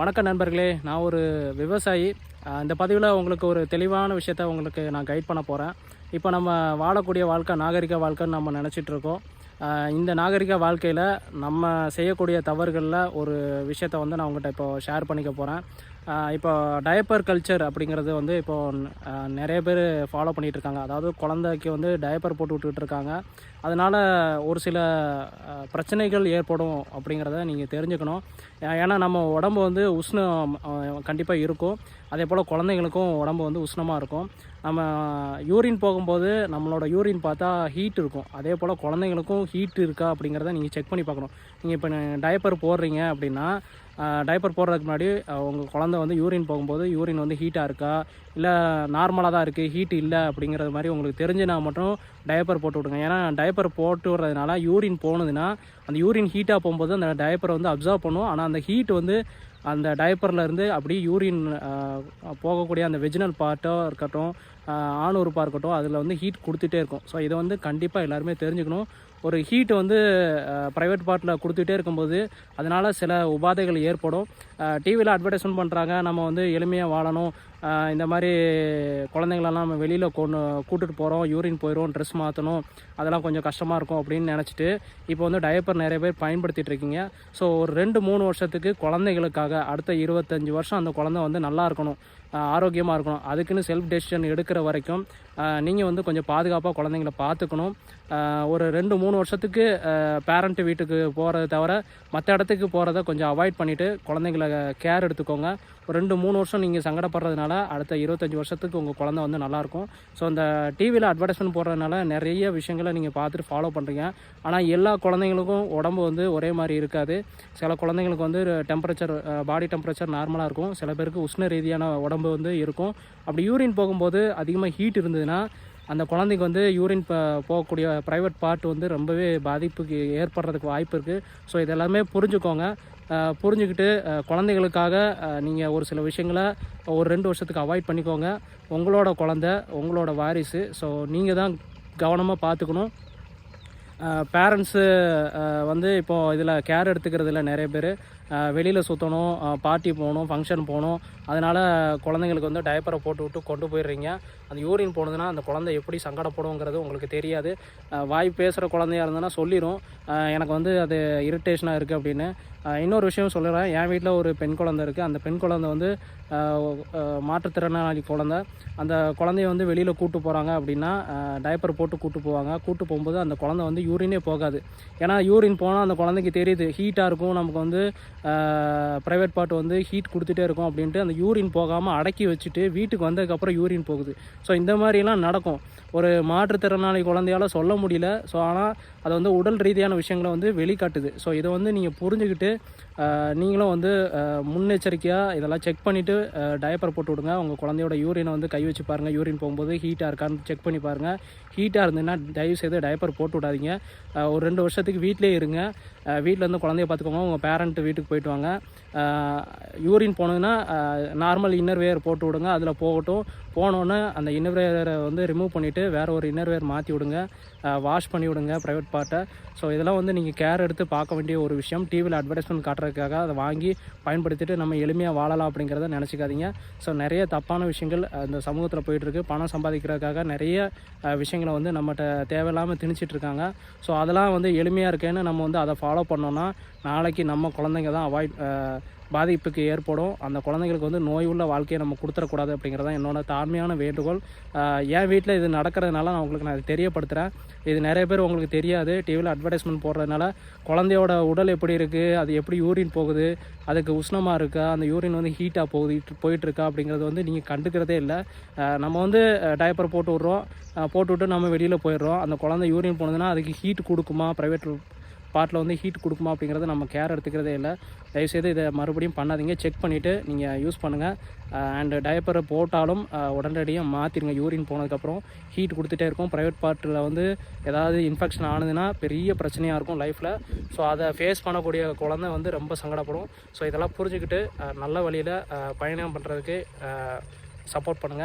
வணக்கம் நண்பர்களே. நான் ஒரு விவசாயி. இந்த பதிவில் உங்களுக்கு ஒரு தெளிவான விஷயத்த உங்களுக்கு நான் கைட் பண்ண போகிறேன் இப்போ நம்ம வாழக்கூடிய வாழ்க்கை நாகரிக வாழ்க்கைன்னு நம்ம நினச்சிட்டு இருக்கோம். இந்த நாகரிக வாழ்க்கையில் நம்ம செய்யக்கூடிய தவறுகளில் ஒரு விஷயத்த வந்து நான் உங்கள்கிட்ட இப்போ ஷேர் பண்ணிக்க போகிறேன் இப்போ டயப்பர் கல்ச்சர் அப்படிங்கிறது வந்து இப்போ நிறைய பேர் ஃபாலோ பண்ணிகிட்டு இருக்காங்க அதாவது குழந்தைக்கு வந்து டயப்பர் போட்டு விட்டுட்டு இருக்காங்க அதனால் ஒரு சில பிரச்சனைகள் ஏற்படும் அப்படிங்கிறத நீங்கள் தெரிஞ்சுக்கணும். ஏன்னா நம்ம உடம்பு வந்து உஷ்ணம் கண்டிப்பாக இருக்கும். அதே போல் குழந்தைங்களுக்கும் உடம்பு வந்து உஷ்ணமாக இருக்கும். நம்ம யூரின் போகும்போது நம்மளோட யூரின் பார்த்தா ஹீட் இருக்கும். அதே போல் குழந்தைங்களுக்கும் ஹீட் இருக்கா அப்படிங்கிறத நீங்கள் செக் பண்ணி பார்க்கணும். நீங்கள் இப்போ டயப்பர் போடுறீங்க அப்படின்னா டயப்பர் போடுறதுக்கு முன்னாடி உங்கள் குழந்தை வந்து யூரின் போகும்போது யூரின் வந்து ஹீட்டாக இருக்கா? இல்லை நார்மலாக தான் இருக்குது ஹீட் இல்லை அப்படிங்கிறது மாதிரி உங்களுக்கு தெரிஞ்சுனா மட்டும் டயப்பர் போட்டு விடுங்க. ஏன்னா டயப்பர் போட்டு விடுறதுனால யூரின் போனதுன்னா அந்த யூரின் ஹீட்டாக போகும்போது அந்த டயப்பரை வந்து அப்சர்வ் பண்ணும். ஆனால் அந்த ஹீட் வந்து அந்த டயப்பரில் இருந்து அப்படியே யூரின் போகக்கூடிய அந்த வெஜினல் பார்ட்டோ இருக்கட்டும் அஹ், ஆண் உறுப்பாக இருக்கட்டும் அதில் வந்து ஹீட் கொடுத்துட்டே இருக்கும். ஸோ இதை வந்து கண்டிப்பாக எல்லாருமே தெரிஞ்சுக்கணும். ஒரு ஹீட் வந்து ப்ரைவேட் பார்ட்டில் கொடுத்துட்டே இருக்கும்போது அதனால் சில உபாதைகள் ஏற்படும். டிவியில் அட்வர்டைஸ்மெண்ட் பண்ணுறாங்க நம்ம வந்து எளிமையாக வாழணும். இந்த மாதிரி குழந்தைங்களெல்லாம் நம்ம வெளியில் கொண்டு கூட்டிட்டு போகிறோம் யூரின் போயிடும் ட்ரெஸ் மாற்றணும் அதெல்லாம் கொஞ்சம் கஷ்டமாக இருக்கும் அப்படின்னு நினச்சிட்டு இப்போ வந்து டயப்பர் நிறைய பேர் பயன்படுத்திகிட்டு இருக்கீங்க. ஸோ ஒரு ரெண்டு மூணு வருஷத்துக்கு குழந்தைகளுக்காக அடுத்த இருபத்தஞ்சி வருஷம் அந்த குழந்தை வந்து நல்லா இருக்கணும். ஆரோக்கியமாக இருக்கணும். அதுக்குன்னு செல்ஃப் டெசிஷன் எடுக்கிற வரைக்கும் நீங்கள் வந்து கொஞ்சம் பாதுகாப்பாக குழந்தைங்கள பார்த்துக்கணும். ஒரு ரெண்டு மூணு வருஷத்துக்கு பேரண்ட்டு வீட்டுக்கு போகிறத தவிர மற்ற இடத்துக்கு போகிறத கொஞ்சம் அவாய்ட் பண்ணிவிட்டு குழந்தைங்கள கேர் எடுத்துக்கோங்க. ஒரு ரெண்டு மூணு வருஷம் நீங்கள் சங்கடப்படுறதுனால அடுத்த இருபத்தஞ்சி வருஷத்துக்கு உங்கள் குழந்தை வந்து நல்லாயிருக்கும் ஸோ அந்த டிவியில் அட்வர்டைஸ்மெண்ட் போடுறதுனால நிறைய விஷயங்களை நீங்கள் பார்த்துட்டு ஃபாலோ பண்ணுறீங்க ஆனால் எல்லா குழந்தைங்களுக்கும் உடம்பு வந்து ஒரே மாதிரி இருக்காது. சில குழந்தைங்களுக்கு வந்து டெம்பரேச்சர் பாடி டெம்பரேச்சர் நார்மலாக இருக்கும். சில பேருக்கு உஷ்ண ரீதியான உடம்பு வந்து இருக்கும். அப்படி யூரின் போகும்போது அதிகமாக ஹீட் இருந்ததுன்னா அந்த குழந்தைக்கு வந்து யூரின் போகக்கூடிய ப்ரைவேட் பார்ட் வந்து ரொம்பவே பாதிப்புக்கு ஏற்படுறதுக்கு வாய்ப்பு இருக்குது ஸோ இதெல்லாமே புரிஞ்சுக்கோங்க. புரிஞ்சுக்கிட்டு குழந்தைகளுக்காக நீங்கள் ஒரு சில விஷயங்களை ஒரு ரெண்டு வருஷத்துக்கு அவாய்ட் பண்ணிக்கோங்க. உங்களோட குழந்த உங்களோட வாரிசு. ஸோ நீங்கள் தான் கவனமாக பார்த்துக்கணும் பேரண்ட்ஸு வந்து இப்போது இதில் கேர் எடுத்துக்கிறதுல நிறைய பேர். வெளியில் சுற்றணும் பார்ட்டி போகணும் ஃபங்க்ஷன் போகணும். அதனால் குழந்தைங்களுக்கு வந்து டயப்பரை போட்டு விட்டு கொண்டு போயிடுறீங்க. அந்த யூரின் போனதுன்னா அந்த குழந்தை எப்படி சங்கடப்படுங்கிறது உங்களுக்கு தெரியாது. வாய் பேசுகிற குழந்தையாக இருந்ததுன்னா சொல்லிடும் எனக்கு வந்து அது இரிட்டேஷனாக இருக்குது அப்படின்னு. இன்னொரு விஷயம் சொல்லுறேன் என் வீட்டில் ஒரு பெண் குழந்தை இருக்குது அந்த பெண் குழந்தை வந்து மாற்றுத்திறனாளி குழந்தை. அந்த குழந்தைய வந்து வெளியில் கூட்டு போகிறாங்க அப்படின்னா டயப்பர் போட்டு கூட்டு போவாங்க. கூட்டு போகும்போது அந்த குழந்தை வந்து யூரினே போகாது. ஏன்னா யூரின் போனால் அந்த குழந்தைக்கு தெரியுது. ஹீட்டாக இருக்கும். நமக்கு வந்து ப்ரைவேட் பார்ட் வந்து ஹீட் கொடுத்துட்டே இருக்கும் அப்படின்ட்டு அந்த யூரின் போகாமல் அடக்கி வச்சுட்டு வீட்டுக்கு வந்ததுக்கப்புறம் யூரின் போகுது. ஸோ இந்த மாதிரிலாம் நடக்கும். ஒரு மாற்றுத்திறனாளி குழந்தையால சொல்ல முடியல. ஸோ ஆனால் அது வந்து உடல் ரீதியான விஷயங்களை வந்து வெளிக்காட்டுது. ஸோ இதை வந்து நீங்கள் புரிஞ்சுக்கிட்டு நீங்களும் வந்து முன்னெச்சரிக்கையாக இதெல்லாம் செக் பண்ணிவிட்டு டயப்பர் போட்டு விடுங்க. உங்கள் குழந்தையோட யூரினை வந்து கை வச்சு பாருங்கள் யூரின் போகும்போது ஹீட்டாக இருக்கான்னு செக் பண்ணி பாருங்கள் ஹீட்டாக இருந்ததுன்னா தயவு செய்து டயப்பர் போட்டு விடாதீங்க. ஒரு ரெண்டு வருஷத்துக்கு வீட்டிலே இருங்க. வீட்டில் இருந்து குழந்தைய பார்த்துக்கோங்க. உங்கள் பேரண்ட் வீட்டுக்கு போயிட்டு வாங்க யூரின் போனதுன்னா நார்மல் இன்னர்வேர் போட்டு விடுங்க. அதில் போகட்டும். போனோன்னே அந்த இன்னர்வேரை வந்து ரிமூவ் பண்ணிவிட்டு வேறு ஒரு இன்னர்வேர் மாற்றி விடுங்க. வாஷ் பண்ணி விடுங்க ப்ரைவேட் பார்ட்டை ஸோ இதெல்லாம் வந்து நீங்கள் கேர் எடுத்து பார்க்க வேண்டிய ஒரு விஷயம். டிவியில் அட்வர்டைஸ்மெண்ட் காட்டுறதுக்காக அதை வாங்கி பயன்படுத்திட்டு நம்ம எளிமையாக வாழலாம் அப்படிங்கிறத நினச்சிக்காதீங்க. ஸோ நிறைய தப்பான விஷயங்கள் அந்த சமூகத்தில் போயிட்டுருக்கு. பணம் சம்பாதிக்கிறதுக்காக நிறைய விஷயங்களை வந்து நம்மகிட்ட தேவையில்லாமல் திணிச்சிட்டு இருக்காங்க. ஸோ அதெல்லாம் வந்து எளிமையாக இருக்கேன்னு நம்ம வந்து அதை ஃபாலோ பண்ணோன்னா நாளைக்கு நம்ம குழந்தைங்க தான் அவாய்ட் பாதிப்புக்கு ஏற்படும். அந்த குழந்தைங்களுக்கு வந்து நோய் உள்ள வாழ்க்கையை நம்ம கொடுத்துடக்கூடாது அப்படிங்கிறது தான் என்னோட தாழ்மையான வேண்டுகோள். என் வீட்டில் இது நடக்கிறதுனால நான் உங்களுக்கு நான் தெரியப்படுத்துகிறேன் இது நிறைய பேர் உங்களுக்கு தெரியாது. டிவியில் அட்வர்டைஸ்மெண்ட் போடுறதுனால குழந்தையோட உடல் எப்படி இருக்குது அது எப்படி யூரின் போகுது அதுக்கு உஷ்ணமாக இருக்கா அந்த யூரின் வந்து ஹீட்டாக போகுது போயிட்டுருக்கா அப்படிங்கிறது வந்து நீங்கள் கண்டுக்கிறதே இல்லை. நம்ம வந்து டயப்பர் போட்டு விட்றோம். போட்டுவிட்டு போட்டு விட்டு நம்ம வெளியில் போயிடுறோம். அந்த குழந்தை யூரின் போனதுன்னா அதுக்கு ஹீட் கொடுக்குமா? ப்ரைவேட் பார்ட்டில் வந்து ஹீட் கொடுக்குமா அப்படிங்கிறத நம்ம கேர் எடுத்துக்கிறதே இல்லை. தயவுசெய்து இதை மறுபடியும் பண்ணாதீங்க. செக் பண்ணிவிட்டு நீங்கள் யூஸ் பண்ணுங்கள் அண்டு டயப்பரை போட்டாலும் உடனடியாக மாற்றிடுங்க யூரின் போனதுக்கப்புறம் ஹீட் கொடுத்துட்டே இருக்கும். ப்ரைவேட் பார்ட்டில் வந்து ஏதாவது இன்ஃபெக்ஷன் ஆனதுன்னா பெரிய பிரச்சனையாக இருக்கும் லைஃப்பில் ஸோ அதை ஃபேஸ் பண்ணக்கூடிய குழந்தை வந்து ரொம்ப சங்கடப்படும். ஸோ இதெல்லாம் புரிஞ்சுக்கிட்டு நல்ல வழியில் பயணம் பண்ணுறதுக்கு சப்போர்ட் பண்ணுங்கள்